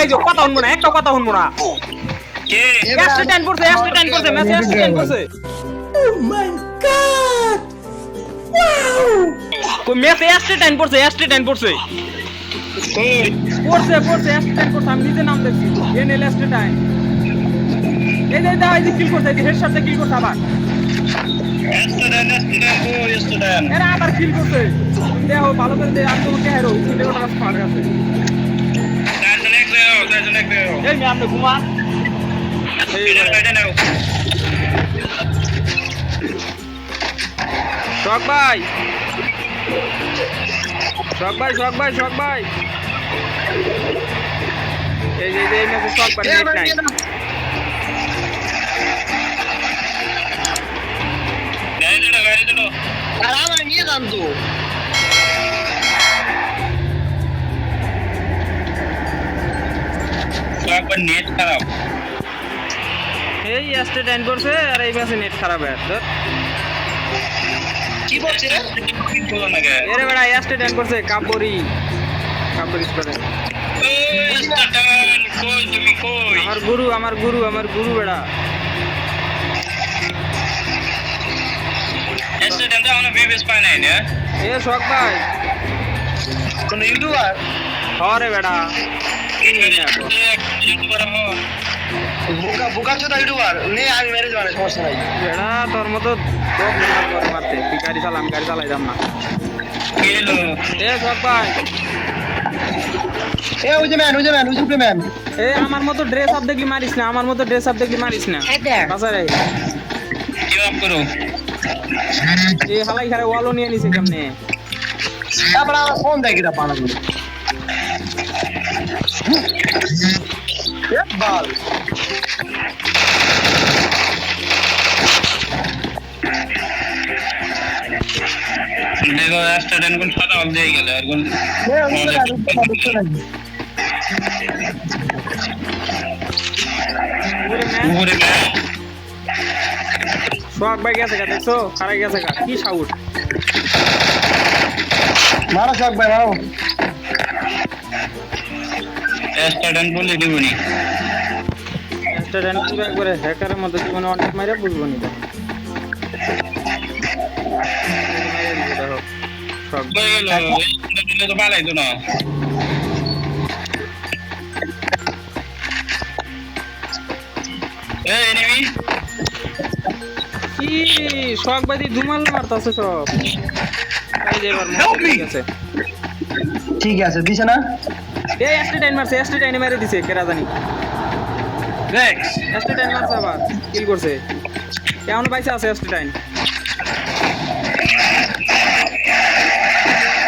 এই যে কথা শুনব না একটা কথা শুনব না। কে? পড়ছে এক্সট্রা টাইম পড়ছে ম্যাচ এক্সট্রা টাইম পড়ছে কই ম্যাচ এক্সট্রা টাইম পড়ছে এক্সট্রা টাইম পড়ছে কই পড়ছে পড়ছে এক্সট্রা টাইম পড়ছে আমি নিজে নাম দেখছি। এনএল টাইম এই যে দাও এই যে কিল করছে এই যে হেডশটে কিল করছে আবার। কই স্টুডেন্ট এরা আবার কিল করছে। দেখো ভালো করে দে আমি তোমাকে হেরো স্কুলে ওটা পার গেছে চারজন এক দেও চারজন এক দেও এই মে আপনি ঘুমা। এই বাইরে নাও শখ ভাই। শখ ভাই শখ ভাই শখ ভাই। এই যে এই ম্যাচে শখ ভাই নেট নাই গাড়ি দিলো গাড়ি দিলো আর আমার নিয়ে যান তো। একবার নেট খারাপ। এই এস্টে টাইম করছে আর এই ম্যাচে নেট খারাপ হয়ে আছে কি বলছে রে? কি করো এরে বেড়া এস্টে টাইম করছে কাপড়ি। কাপড়ি করে আমার গুরু আমার গুরু আমার গুরু বেড়া। এ শখ ভাই। কোন ইউটিউবার হরে বেড়া। বোকা বোকা চোদা ইউটিউবার নে আমি মেরে যাবে সমস্যা নাই। বেড়া তোর মতো দম নামার করে মারতে তুই গাড়ি চালাম গাড়ি চালাইতাম না। এ শখ ভাই। এ ওই যে ম্যান ওই যে ম্যান ওই যে ম্যান এ আমার মতো ড্রেস আপ দেখলি মারিস না আমার মতো ড্রেস আপ দেখলি মারিস না। বাসা রে কি আপ করো? এই হালাই খারে ওয়ালও নিয়ে নিছে কেমনে? তারপর আমার ফোন দেখি না পালা বাল দেখো স্টুডেন্ট কোন সাদা হল দিয়ে গেল আর কোন। উপরে সোহাগ ভাই গেছে গা, দেখছ? খারাই গেছে গা? কি সাউট মারো শখ ভাই, মারো। স্টুডেন্ট বলে দিবনি। স্টুডেন্ট পুরো একবারে হ্যাকারের মতো জীবনে অনেক মাইরা বুঝব নি তো না। এই এনিমি কি ধুমাল মারতাছে সব। ঠিক আছে। ঠিক আছে দিছে না? এই এসটি টাইম মারছে এসটি টাইম মেরে দিছে কেরা জানি। এসটি টাইম মারছে আবার কিল করছে। কেমন পাইছে আছে এসটি টাইম।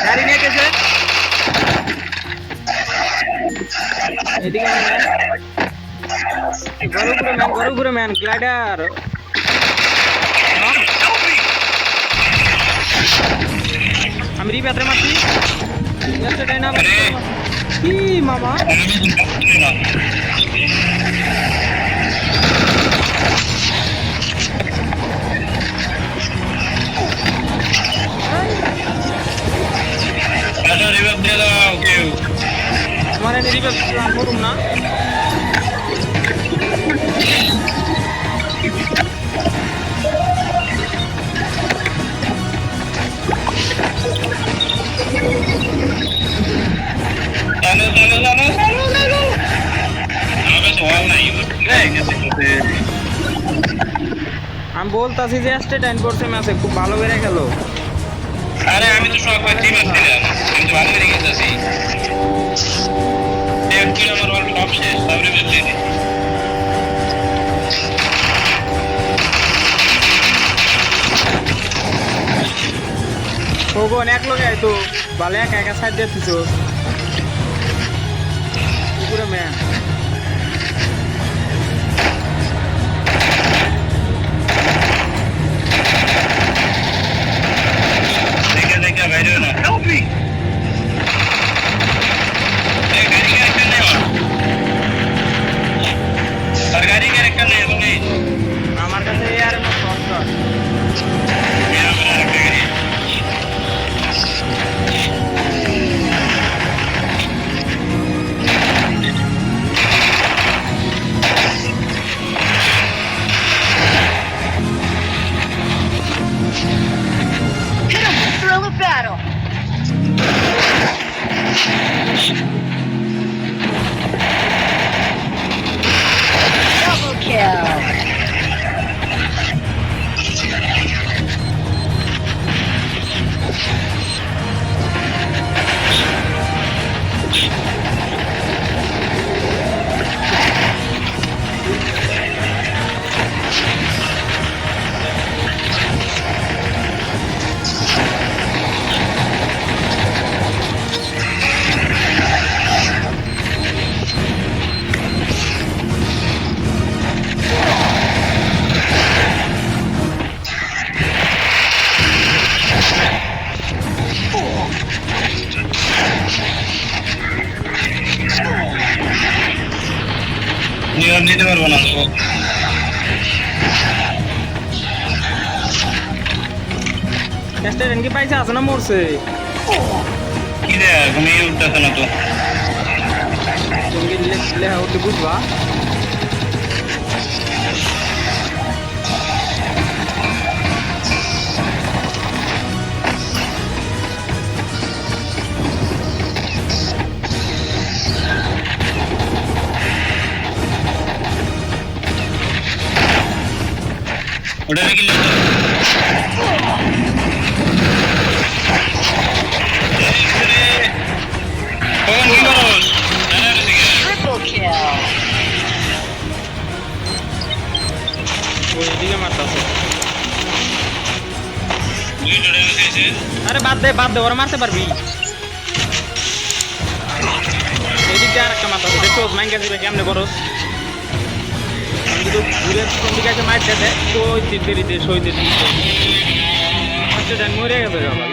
গাড়ি নিয়ে গেছে। এদিকে। গরু ঘুরে ম্যান গরু ঘুরে ম্যান গ্লাইডার আমি রিপ্যাত্রে মারছি। এসটি টাইম আবার কি মামা? আমার রিভার করুন না। আমি বলতাছি যে এসটি টাইম করছে ম্যাচে খুব ভালো বেড়ে গেল আরে আমি তো সব টিম ছিলাম আমি তো ভালো করে গেছি দেখ কি আমার অল টপ শেষ তারপরে বেঁচে দিই এক আইতো ভালো একা একা সাইড দিয়ে দিছো। ম্যান স্টেশন কি পাইছে আছে না মরছে কি রে কোনো ইয়ে উঠতেছে না তো তুমি কি লেখা উঠতে বুঝবা ওটা কি লেখা কখন কি করস দাঁড়ার দিকে Triple আরে বাদ দে বাদ দে, ওরা মারতে পারবি। এদিকে আর একটা মাথা দেখো মাইন গেছে কেমনে করস? কিন্তু ঘুরে কোন দিকে আছে মার দে তো ওই সইতে দিতে আচ্ছা মরে গেছে বাবা